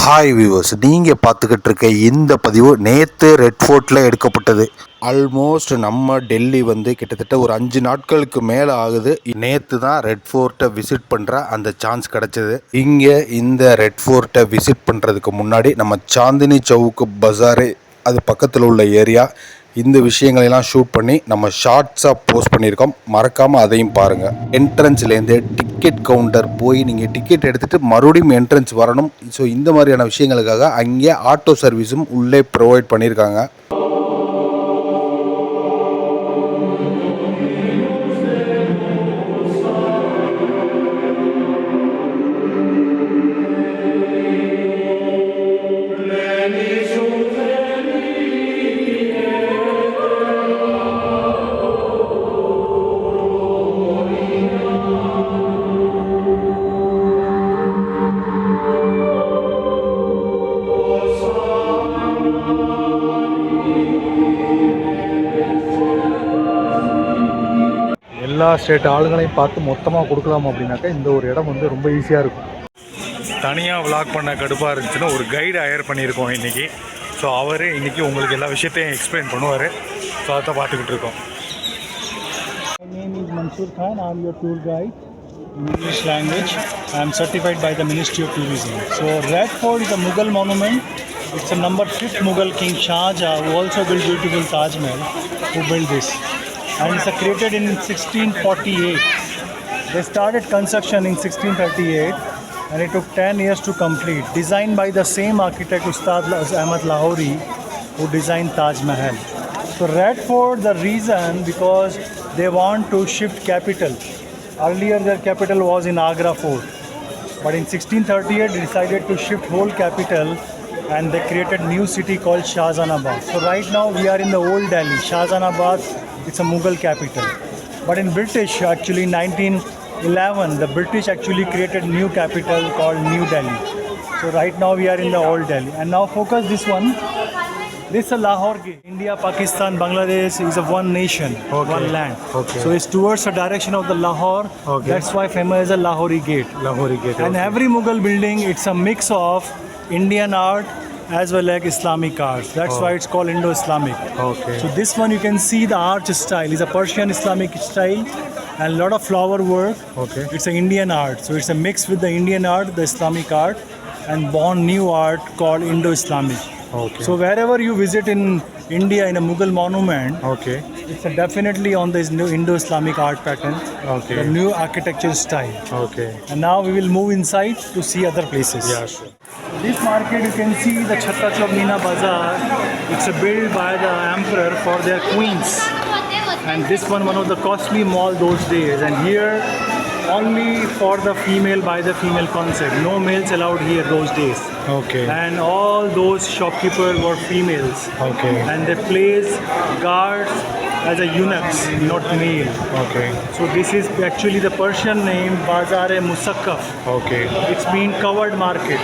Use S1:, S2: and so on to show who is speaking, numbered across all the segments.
S1: Hi viewers நீங்கள் பார்த்துக்கிட்டு இருக்க இந்த பதிவு நேற்று ரெட் ஃபோர்ட்டில் எடுக்கப்பட்டது. ஆல்மோஸ்ட் நம்ம டெல்லி வந்து கிட்டத்தட்ட ஒரு அஞ்சு நாட்களுக்கு மேலே ஆகுது. நேற்று தான் ரெட் ஃபோர்ட்டை விசிட் பண்ணுற அந்த சான்ஸ் கிடச்சிது. இங்கே இந்த ரெட் ஃபோர்ட்டை விசிட் பண்ணுறதுக்கு முன்னாடி நம்ம சாந்தினி சவுக்கு பஜாரு அது பக்கத்தில் உள்ள ஏரியா இந்த விஷயங்களெல்லாம் ஷூட் பண்ணி நம்ம ஷார்ட்ஸாக போஸ்ட் பண்ணியிருக்கோம். மறக்காமல் அதையும் பாருங்கள் என்ட்ரன்ஸ்லேருந்து டிக்கெட் கவுண்டர் போய் நீங்கள் டிக்கெட் எடுத்துகிட்டு மறுபடியும் என்ட்ரன்ஸ் வரணும். ஸோ இந்த மாதிரியான விஷயங்களுக்காக அங்கே ஆட்டோ சர்வீஸும் உள்ளே ப்ரொவைட் பண்ணியிருக்காங்க.
S2: எல்லா ஸ்டேட் ஆளுங்களையும் பார்த்து மொத்தமாக கொடுக்கலாம் அப்படின்னாக்கா இந்த ஒரு இடம் வந்து ரொம்ப ஈஸியாக இருக்கும் தனியாக விளாக் பண்ண கடுப்பாக இருந்துச்சுன்னா ஒரு கைடு ஹையர் பண்ணியிருக்கோம் இன்றைக்கி ஸோ அவர் இன்றைக்கி உங்களுக்கு எல்லா விஷயத்தையும் எக்ஸ்பிளைன் பண்ணுவார் ஸோ அதை பார்த்துக்கிட்டு இருக்கோம்
S3: My name is Mansoor Khan. I'm your tour guide in English language. I'm certified by the Ministry of Tourism. So Red Fort is a Mughal monument. It's a number fifth Mughal king Shah Jahan who also built beautiful Taj Mahal who built this. And it's created in 1648. They started construction in 1638 and it took 10 years to complete. Designed by the same architect Ustad Ahmad Lahori who designed Taj Mahal. So Red Fort, the reason because they want to shift capital. Earlier their capital was in Agra Fort. But in 1638 they decided to shift whole capital and they created new city called Shahjahanabad. So right now we are in the old Delhi. Shahjahanabad, it's a Mughal capital. But in British actually 1911 the British actually created new capital called New Delhi. So right now we are in the old Delhi. And now focus this one. This is a Lahore gate. India, Pakistan, Bangladesh is a one nation,
S2: Okay.
S3: one land.
S2: Okay.
S3: So it's towards the direction of the Lahore.
S2: Okay.
S3: That's why famous as a Lahori gate.
S2: Lahori gate.
S3: And every Mughal building, it's a mix of Indian art as well as Islamic art. That's oh. why it's called Indo-Islamic.
S2: Okay.
S3: So this one you can see the arch style is a Persian Islamic style and a lot of flower work.
S2: Okay.
S3: It's an Indian art. So it's a mix with the Indian art, the Islamic art, and born new art called Indo-Islamic.
S2: Okay.
S3: So wherever you visit in India in a Mughal monument,
S2: okay.
S3: It's definitely on this new Indo-Islamic art pattern,
S2: Okay.
S3: the new architecture style.
S2: Okay.
S3: And now we will move inside to see other places.
S2: Yeah, sure.
S3: This market you can see the Chhatta Chowk Meena Bazaar. It's a built by the emperor for their queens. And this one one of the costly mall those days. And here only for the female by the female concept. No males allowed here those days.
S2: Okay.
S3: And all those shopkeepers were females.
S2: Okay.
S3: And they place guards as a eunuchs, not male.
S2: Okay.
S3: So this is actually the Persian name Bazar-e Musakkaf.
S2: Okay.
S3: It's been covered market.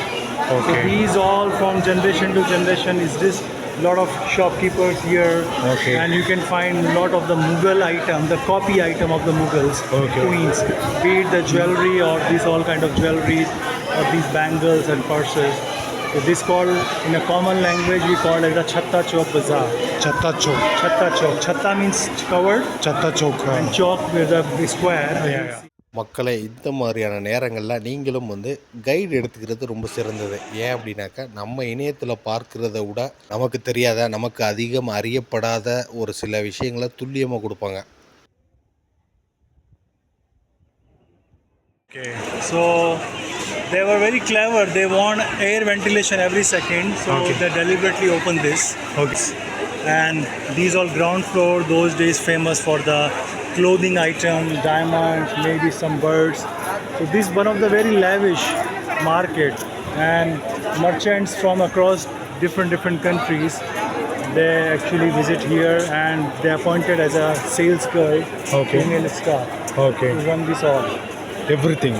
S2: Okay.
S3: So these all from generation to generation is just lot of shopkeepers here.
S2: Okay.
S3: And you can find a lot of the Mughal item, the copy item of the Mughals,
S2: Okay.
S3: queens, be it the jewelry or these all kind of jewelry or these bangles and purses. So this called in a common language we call it the Chatta Chowk Bazaar.
S2: Chatta Chowk.
S3: Chatta Chowk. Chatta means covered
S2: Chatta Chowk.
S3: and Chowk with a square.
S2: Yeah, yeah.
S1: மக்களை இந்த மாதிரியான நேரங்களில் நீங்களும் வந்து guide எடுத்துக்கிறது ரொம்ப சிறந்தது ஏன் அப்படின்னாக்கா நம்ம இணையத்தில் பார்க்கிறத விட நமக்கு தெரியாத நமக்கு அதிகம் அறியப்படாத ஒரு சில விஷயங்களை துல்லியமாக கொடுப்பாங்க
S3: Okay, so they were very clever. They want air ventilation every second, so
S2: Okay.
S3: they deliberately opened this.
S2: Okay.
S3: And these all ground floor, those days famous for the clothing item, diamonds, maybe some birds. So this one of the very lavish market, and merchants from across different different countries. They actually visit here, and they appointed as a sales girl,
S2: Okay.
S3: female staff,
S2: Okay.
S3: to run this all.
S2: Everything.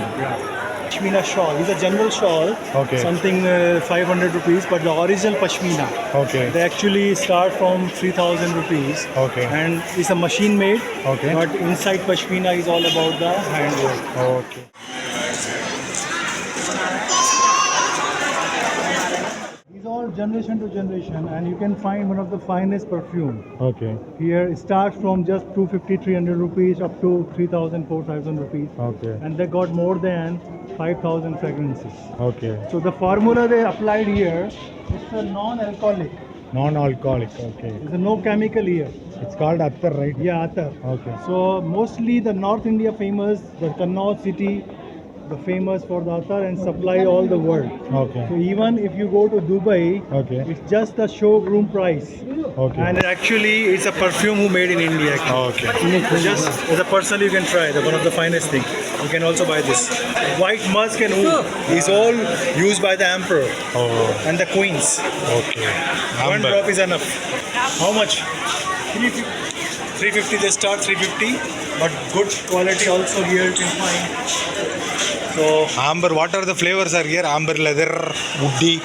S3: Pashmina shawl. It's a general shawl.
S2: Okay.
S3: Something uh, 500 rupees, but the original pashmina.
S2: Okay.
S3: They actually start from 3000 rupees.
S2: Okay.
S3: And it's a machine made.
S2: Okay.
S3: But inside pashmina is all about the handwork.
S2: Okay.
S3: Generation to generation, and you can find one of the finest perfume.
S2: Okay.
S3: Here it starts from just 250, 300 rupees up to 3000, 4000 rupees.
S2: Okay.
S3: And they got more than 5000 fragrances.
S2: Okay.
S3: So the formula they applied here is a non-alcoholic.
S2: Non-alcoholic. Okay.
S3: There's no chemical here.
S2: It's called Attar, right?
S3: Yeah, atar.
S2: Okay.
S3: So mostly the North India famous, the Kannauj city, the famous for the atar and supply all the world.
S2: Okay.
S3: So even if you go to Dubai,
S2: Okay.
S3: it's just a showroom price.
S2: Okay.
S3: And actually, it's a perfume who made in India. Actually.
S2: okay.
S3: Just as a personal, you can try. The one of the finest thing. You can also buy this. White musk and oud is all used by the emperor
S2: Oh.
S3: and the queens.
S2: Okay.
S3: One drop is enough. How much? 350. They start 350, but good quality also here you can find. So
S2: Amber. What are the flavors are here? Amber leather, woody,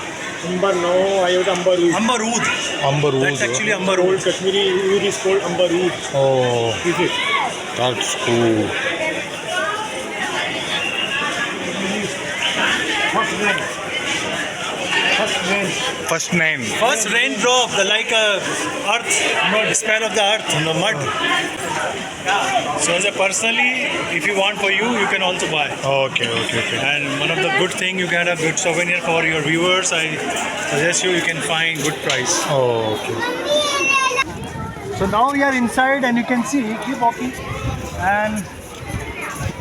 S4: Amber, no, I have Amber Oud.
S3: amber oud.
S2: amber wood.
S3: That's actually amber
S4: Old. Kashmiri Oud is called Amber Oud.
S2: Oh,
S4: Is it?
S2: that's cool.
S4: First rain. First rain.
S2: First name.
S3: First raindrop, the like a earth, mud, smell of the earth, the mud. So as a personally, if you want for you, you can also buy.
S2: Okay, okay, okay.
S3: And one of the good thing you can have good souvenir for your viewers. I suggest you you can find good price.
S2: Oh, okay.
S3: So now we are inside and you can see, keep walking. And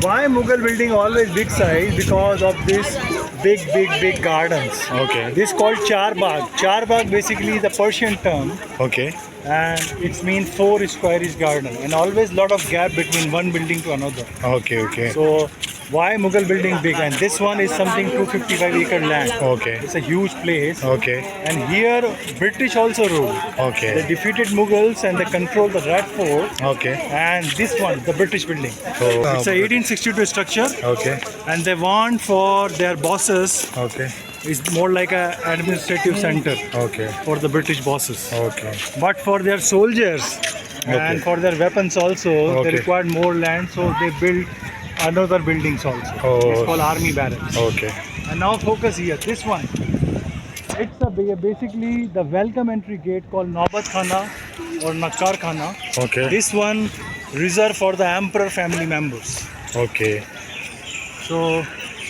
S3: why Mughal building always big size? Because of this big, big, big gardens.
S2: Okay.
S3: This called Char Bagh. Char Bagh basically is a Persian term
S2: Okay.
S3: And it means four squarish garden and always lot of gap between one building to another.
S2: Okay, okay.
S3: So why Mughal building big? And this one is something 255 acre land.
S2: Okay.
S3: It's a huge place.
S2: Okay.
S3: And here British also ruled.
S2: Okay.
S3: They defeated Mughals and they controlled the Red Fort.
S2: Okay.
S3: And this one, the British building.
S2: Oh.
S3: It's a 1862 structure,
S2: Okay.
S3: and they want for their bosses.
S2: Okay.
S3: It's more like a administrative center
S2: Okay.
S3: for the British bosses.
S2: Okay.
S3: But for their soldiers
S2: Okay.
S3: and for their weapons also,
S2: Okay.
S3: they required more land, so they built another buildings also.
S2: Oh.
S3: It's called army barracks.
S2: Okay.
S3: And now focus here. This one. It's a basically the welcome entry gate called Naubat Khana or Nakar Khana.
S2: Okay.
S3: This one reserved for the emperor family members.
S2: Okay.
S3: So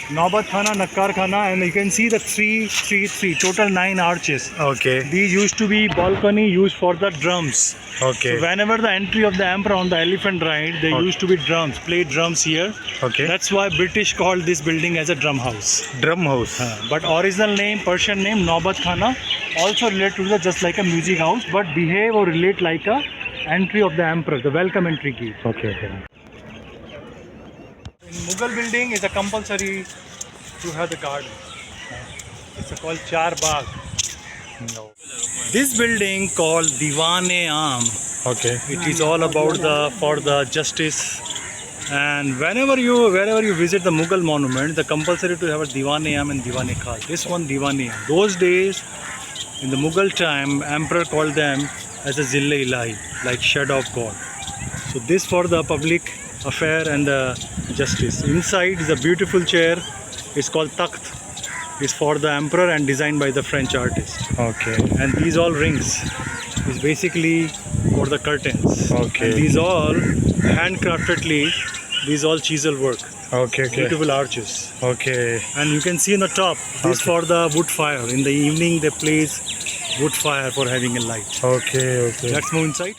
S3: Naubat Khana, Nakar Khana, and you can see the three, three, three, total nine arches.
S2: Okay.
S3: These used to be balcony used for the drums.
S2: Okay.
S3: So whenever the entry of the emperor on the elephant ride, there
S2: Okay.
S3: used to be drums, play drums here.
S2: Okay.
S3: That's why British called this building as a drum house.
S2: Drum house.
S3: Uh, but original name, Persian name, Naubat Khana, also relate to the just like a music house, but behave or relate like a entry of the emperor, the welcome entry gate.
S2: Okay. Okay.
S3: Mughal building is a compulsory to have the garden. It's called Char Bagh. This building called Diwane Am.
S2: Okay.
S3: It is all about the for the justice. And whenever you wherever you visit the Mughal monument, the compulsory to have a Diwane Am and Diwane Khal. This one Diwane Am. Those days, in the Mughal time, emperor called them as a Zille Ilahi, like shed of God. So this for the public affair and the justice. Inside is a beautiful chair. It's called Takht. It's for the emperor and designed by the French artist.
S2: Okay.
S3: And these all rings is basically for the curtains.
S2: Okay.
S3: And these all handcraftedly, these all chisel work.
S2: Okay. Okay.
S3: Beautiful arches.
S2: Okay.
S3: And you can see in the top, this
S2: Okay.
S3: for the wood fire. In the evening they place wood fire for having a light.
S2: Okay. Okay.
S3: Let's move inside.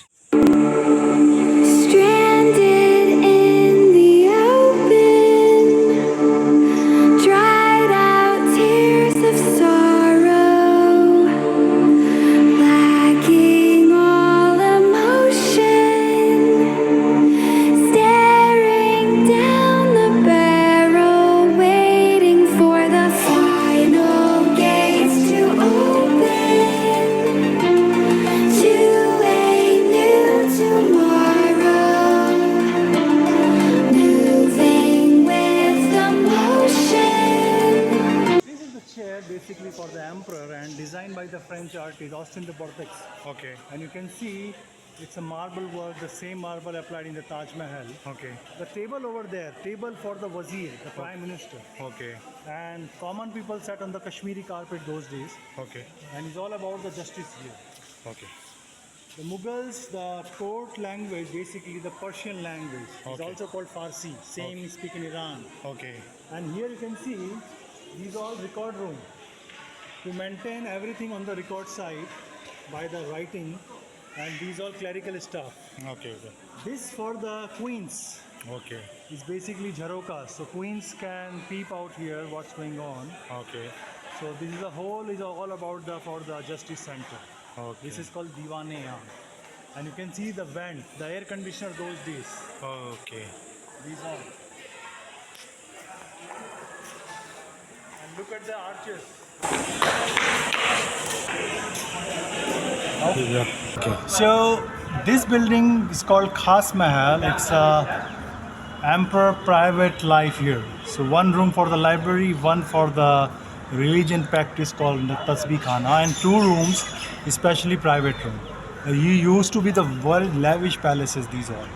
S3: is Austin the vortex.
S2: Okay.
S3: And you can see it's a marble work, the same marble applied in the Taj Mahal.
S2: Okay.
S3: The table over there, table for the Wazir, the okay. Prime Minister.
S2: Okay.
S3: And common people sat on the Kashmiri carpet those days.
S2: Okay.
S3: And it's all about the justice here.
S2: Okay.
S3: The Mughals, the court language, basically the Persian language,
S2: okay.
S3: is also called Farsi, same okay. speak in Iran.
S2: Okay.
S3: And here you can see these all record room to maintain everything on the record side by the writing and these all clerical stuff.
S2: Okay, okay.
S3: This for the queens.
S2: Okay.
S3: It's basically Jarokas. So queens can peep out here what's going on.
S2: Okay.
S3: So this is the whole is all about the for the justice center.
S2: Okay.
S3: This is called Divaneya. And you can see the vent. The air conditioner goes this.
S2: Okay.
S3: These are. And look at the arches. So this building is called Khas Mahal. It's a emperor private life here. So one room for the library, one for the religion practice called Tasbih Khana, and two rooms, especially private room. Uh, You used to be the world lavish palaces. These all,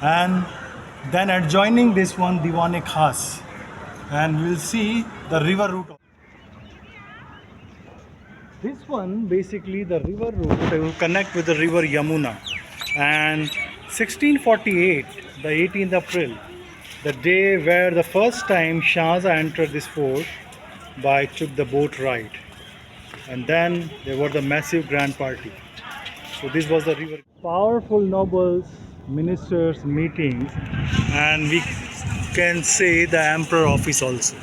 S3: and then adjoining this one, Diwane Khas, and we'll see the river route. This one basically the river route will connect with the river Yamuna. And 1648, the 18th April, the day where the first time Shahjahan entered this fort by took the boat ride. And then there were the massive grand party. So this was the river. Powerful nobles, ministers meetings, and we can say the emperor office also.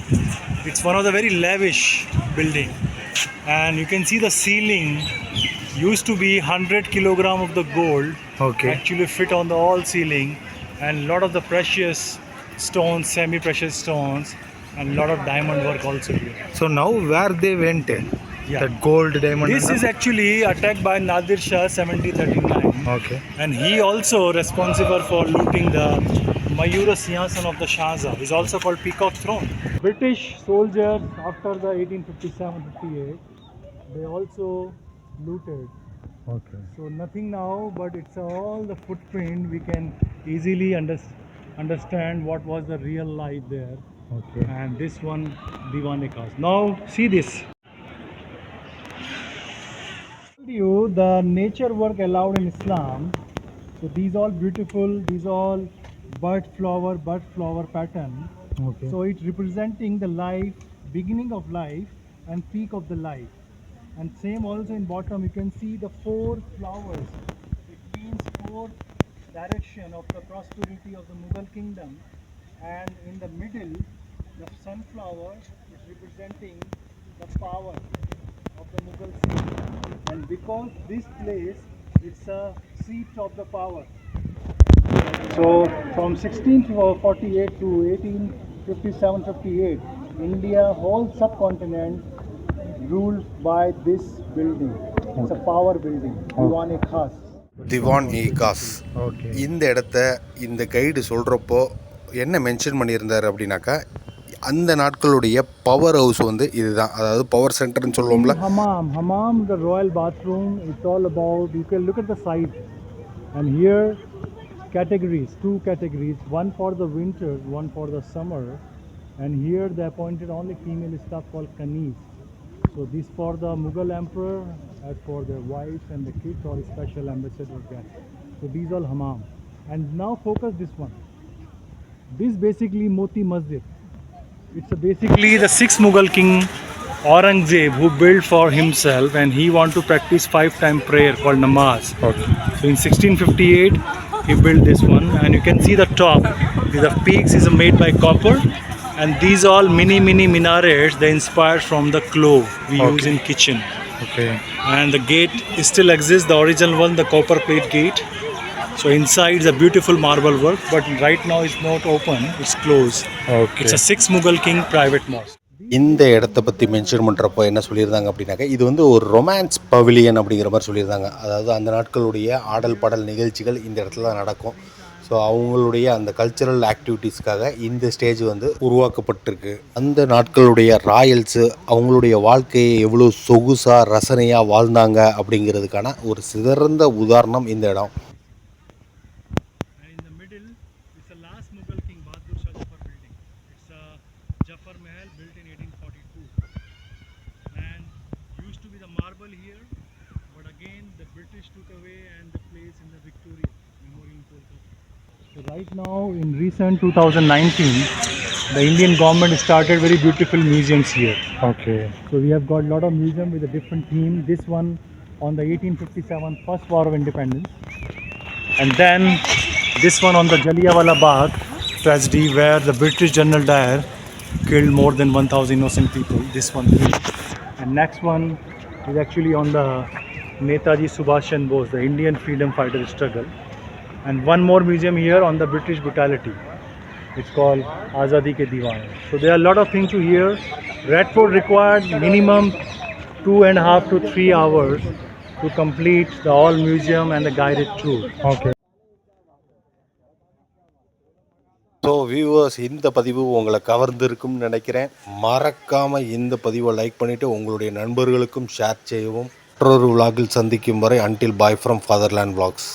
S3: It's one of the very lavish building, and you can see the ceiling used to be 100 kilogram of the gold
S2: Okay.
S3: actually fit on the all ceiling and lot of the precious stones semi-precious stones and lot of diamond work also here
S2: So now where they went?
S3: Yeah.
S2: That gold diamond.
S3: this is actually attacked by nadir shah 1739
S2: okay.
S3: and he also responsible for looting the Mayura Singhasan of the Shahjahan is also called Peacock Throne. British soldiers after the 1857-58 they also looted.
S2: Okay.
S3: So nothing now, but it's all the footprint. We can easily under, understand what was the real life there.
S2: Okay.
S3: And this one, Diwane Khas. Now see this. told you the nature work allowed in Islam. So these all beautiful, these all bud flower, bud flower pattern.
S2: Okay.
S3: So it's representing the life, beginning of life and peak of the life. And same also in bottom you can see the four flowers. It means four direction of the prosperity of the Mughal kingdom. And in the middle, the sunflower is representing the power of the Mughal city. And because this place it's a seat of the power. So from 1648 to 1857-58, India whole subcontinent ruled by this building. It's a power building, Diwan e Khas.
S1: Diwan e Khas
S2: Okay.
S1: இந்த இடத்த இந்த guide சொல்கிறப்போ என்ன mention பண்ணியிருந்தார் அப்படின்னாக்கா அந்த நாட்களுடைய power house வந்து இதுதான் அதாவது பவர் சென்டர்னு சொல்லுவோம்ல
S3: Hammam, hammam, the royal bathroom. It's all about. You can look at the site, and here categories, two categories. One for the winter, one for the summer, and here they appointed only female staff called kanis. So this for the Mughal emperor, as for their wives and the kids or special ambassador guests. So these all hammam. And now focus this one. This basically Moti Masjid. It's a basically the sixth Mughal king Aurangzeb who built for himself and he want to practice five time prayer called namaz.
S2: Okay.
S3: So in 1658 he built this one and you can see the top. The peaks is made by copper and these all mini mini minarets they inspired from the clove we use in kitchen.
S2: Okay.
S3: And the gate still exists, the original one, the copper plate gate. So inside is a beautiful marble work, but right now it's not open, it's closed.
S2: Okay.
S3: It's a six Mughal king private mosque.
S1: இந்த இடத்த பற்றி mention பண்ணுறப்போ என்ன சொல்லியிருந்தாங்க அப்படின்னாக்கா இது வந்து ஒரு ரொமான்ஸ் பவிலியன் அப்படிங்கிற மாதிரி சொல்லியிருந்தாங்க. அதாவது அந்த நாட்களுடைய ஆடல் பாடல் நிகழ்ச்சிகள் இந்த இடத்துல தான் நடக்கும். ஸோ அவங்களுடைய அந்த கல்ச்சரல் ஆக்டிவிட்டீஸ்க்காக இந்த ஸ்டேஜ் வந்து உருவாக்கப்பட்டிருக்கு. அந்த நாட்களுடைய ராயல்ஸு அவங்களுடைய வாழ்க்கையை எவ்வளோ சொகுசாக ரசனையாக வாழ்ந்தாங்க அப்படிங்கிறதுக்கான ஒரு சிறந்த உதாரணம் இந்த இடம்.
S3: Right now in recent 2019, the Indian government started very beautiful museums here.
S2: Okay.
S3: So we have got a lot of museum with a different theme. This one on the 1857 First War of Independence, and then this one on the Jallianwala Bagh tragedy where the British General Dyer killed more than 1,000 innocent people. This one here, and next one is actually on the Netaji Subhash Chandra Bose, the Indian freedom fighter struggle, and one more museum here on the British brutality. It's called Azadi Ke Diwane. So there are a lot of things to hear. Red Fort required minimum two and a half to three hours to complete the whole museum and the guided tour.
S2: Okay
S1: so viewers இந்த பதிவு உங்களை கவர்ந்திருக்கும்னு நினைக்கிறேன் மறக்காமல் இந்த பதிவை like பண்ணிவிட்டு உங்களுடைய நண்பர்களுக்கும் ஷேர் செய்யவும் மற்றொரு விலாகில் சந்திக்கும் வரை until bye from fatherland vlogs